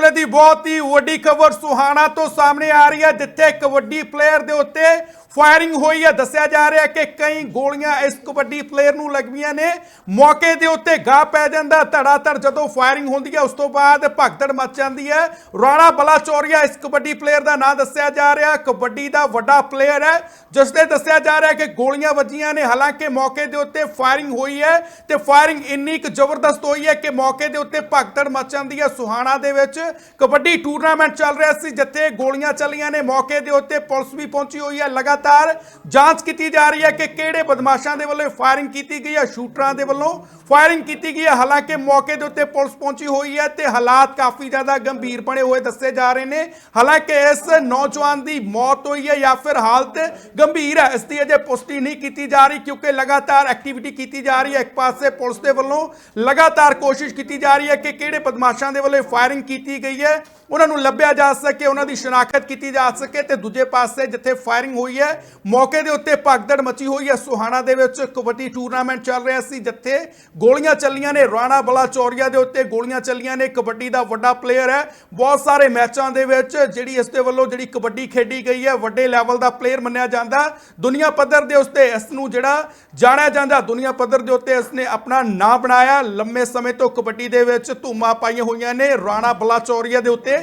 ਵੇਲੇ ਦੀ ਬਹੁਤ ਹੀ ਵੱਡੀ ਖਬਰ ਸੁਹਾਣਾ ਤੋਂ ਸਾਹਮਣੇ ਆ ਰਹੀ ਹੈ, ਜਿੱਥੇ ਕਬੱਡੀ ਪਲੇਅਰ ਦੇ ਉੱਤੇ ਫਾਇਰਿੰਗ ਹੋਈ ਹੈ। ਦੱਸਿਆ ਜਾ ਰਿਹਾ ਕਿ ਕਈ ਗੋਲੀਆਂ ਇਸ ਕਬੱਡੀ ਪਲੇਅਰ ਨੂੰ ਲੱਗੀਆਂ ਨੇ। ਮੌਕੇ ਦੇ ਉੱਤੇ ਗਾਹ ਪੈ ਜਾਂਦਾ ਧੜਾਧੜ ਜਦੋਂ ਫਾਇਰਿੰਗ ਹੁੰਦੀ ਹੈ, ਉਸ ਤੋਂ ਬਾਅਦ ਭਗਦੜ ਮਚ ਜਾਂਦੀ ਹੈ। ਰਾਣਾ ਬਲਾਚੌਰੀਆ ਇਸ ਕਬੱਡੀ ਪਲੇਅਰ ਦਾ ਨਾਂ ਦੱਸਿਆ ਜਾ ਰਿਹਾ ਕਬੱਡੀ ਦਾ ਵੱਡਾ ਪਲੇਅਰ ਹੈ ਜਿਸ ਦੇ ਦੱਸਿਆ ਜਾ ਰਿਹਾ ਕਿ ਗੋਲੀਆਂ ਵੱਜੀਆਂ ਨੇ। ਹਾਲਾਂਕਿ ਮੌਕੇ ਦੇ ਉੱਤੇ ਫਾਇਰਿੰਗ ਹੋਈ ਹੈ ਤੇ ਫਾਇਰਿੰਗ ਇੰਨੀ ਕੁ ਜ਼ਬਰਦਸਤ ਹੋਈ ਹੈ ਕਿ ਮੌਕੇ ਦੇ ਉੱਤੇ ਭਗਦੜ ਮਚ ਜਾਂਦੀ ਹੈ। ਸੁਹਾਣਾ ਦੇ ਵਿੱਚ ਕਬੱਡੀ ਟੂਰਨਾਮੈਂਟ ਚੱਲ ਰਿਹਾ ਸੀ, ਜਿੱਥੇ ਗੋਲੀਆਂ ਚੱਲੀਆਂ ਨੇ। ਮੌਕੇ ਦੇ ਉੱਤੇ ਪੁਲਿਸ ਵੀ ਪਹੁੰਚੀ ਹੋਈ ਹੈ। ਲਗਾਤਾਰ ਜਾਂਚ ਕੀਤੀ ਜਾ ਰਹੀ ਹੈ ਕਿ ਕਿਹੜੇ ਬਦਮਾਸ਼ਾਂ ਦੇ ਵੱਲੋਂ ਫਾਇਰਿੰਗ ਕੀਤੀ ਗਈ ਹੈ। ਸ਼ੂਟਰਾਂ ਦੇ ਵੱਲੋਂ ਫਾਇਰਿੰਗ ਕੀਤੀ ਗਈ ਹੈ। ਹਾਲਾਂਕਿ ਮੌਕੇ ਦੇ ਉੱਤੇ ਪੁਲਿਸ ਪਹੁੰਚੀ ਹੋਈ ਹੈ ਤੇ ਹਾਲਾਤ ਕਾਫੀ ਜ਼ਿਆਦਾ ਗੰਭੀਰ ਬਣੇ ਹੋਏ ਦੱਸੇ ਜਾ ਰਹੇ ਨੇ। ਹਾਲਾਂਕਿ ਇਸ ਨੌਜਵਾਨ ਦੀ ਮੌਤ ਹੋਈ ਹੈ ਜਾਂ ਫਿਰ ਹਾਲਤ ਗੰਭੀਰ ਹੈ, ਇਸ ਦੀ ਅਜੇ ਪੁਸ਼ਟੀ ਨਹੀਂ ਕੀਤੀ ਜਾ ਰਹੀ ਕਿਉਂਕਿ ਲਗਾਤਾਰ ਐਕਟੀਵਿਟੀ ਕੀਤੀ ਜਾ ਰਹੀ ਹੈ। ਇੱਕ ਪਾਸੇ ਪੁਲਿਸ ਦੇ ਵੱਲੋਂ ਲਗਾਤਾਰ ਕੋਸ਼ਿਸ਼ ਕੀਤੀ ਜਾ ਰਹੀ ਹੈ ਕਿ ਕਿਹੜੇ ਬਦਮਾਸ਼ਾਂ ਦੇ ਵੱਲੋਂ ਫਾਇਰਿੰਗ ਕੀਤੀ ਗਈ ਹੈ, ਉਹਨਾਂ ਨੂੰ ਲੱਭਿਆ ਜਾ ਸਕੇ, ਉਹਨਾਂ ਦੀ ਸ਼ਨਾਖਤ ਕੀਤੀ ਜਾ ਸਕੇ ਤੇ ਦੂਜੇ ਪਾਸੇ ਜਿੱਥੇ ਫਾਇਰਿੰਗ ਹੋਈ ਹੈ, ਮੌਕੇ ਦੇ ਉੱਤੇ ਭਗਦੜ ਮਚੀ ਹੋਈ ਹੈ। ਸੁਹਾਣਾ ਦੇ ਵਿੱਚ ਕਬੱਡੀ ਟੂਰਨਾਮੈਂਟ ਚੱਲ ਰਿਹਾ ਸੀ, ਜਿੱਥੇ ਗੋਲੀਆਂ ਚੱਲੀਆਂ ਨੇ, ਰਾਣਾ ਬਲਾ ਚੌਰੀਆ ਦੇ ਉੱਤੇ ਗੋਲੀਆਂ ਚੱਲੀਆਂ ਨੇ। ਕਬੱਡੀ ਦਾ ਵੱਡਾ ਪਲੇਅਰ ਹੈ। ਬਹੁਤ ਸਾਰੇ ਮੈਚਾਂ ਦੇ ਵਿੱਚ ਜਿਹੜੀ ਇਸ ਦੇ ਵੱਲੋਂ ਜਿਹੜੀ ਕਬੱਡੀ ਖੇਡੀ ਗਈ ਹੈ, ਵੱਡੇ ਲੈਵਲ ਦਾ ਪਲੇਅਰ ਮੰਨਿਆ ਜਾਂਦਾ। ਦੁਨੀਆ ਪੱਧਰ ਦੇ ਉੱਤੇ ਇਸ ਨੂੰ ਜਿਹੜਾ ਜਾਣਿਆ ਜਾਂਦਾ। ਦੁਨੀਆ ਪੱਧਰ ਦੇ ਉੱਤੇ ਇਸ ਨੇ ਆਪਣਾ ਨਾਂ ਬਣਾਇਆ। ਲੰਮੇ ਸਮੇਂ ਤੋਂ ਕਬੱਡੀ ਦੇ ਵਿੱਚ ਧੂਮਾਂ ਪਾਈਆਂ ਹੋਈਆਂ ਨੇ। ਰਾਣਾ ਬਲਾ ਚੌਰੀਆ ਦੇ ਉੱਤੇ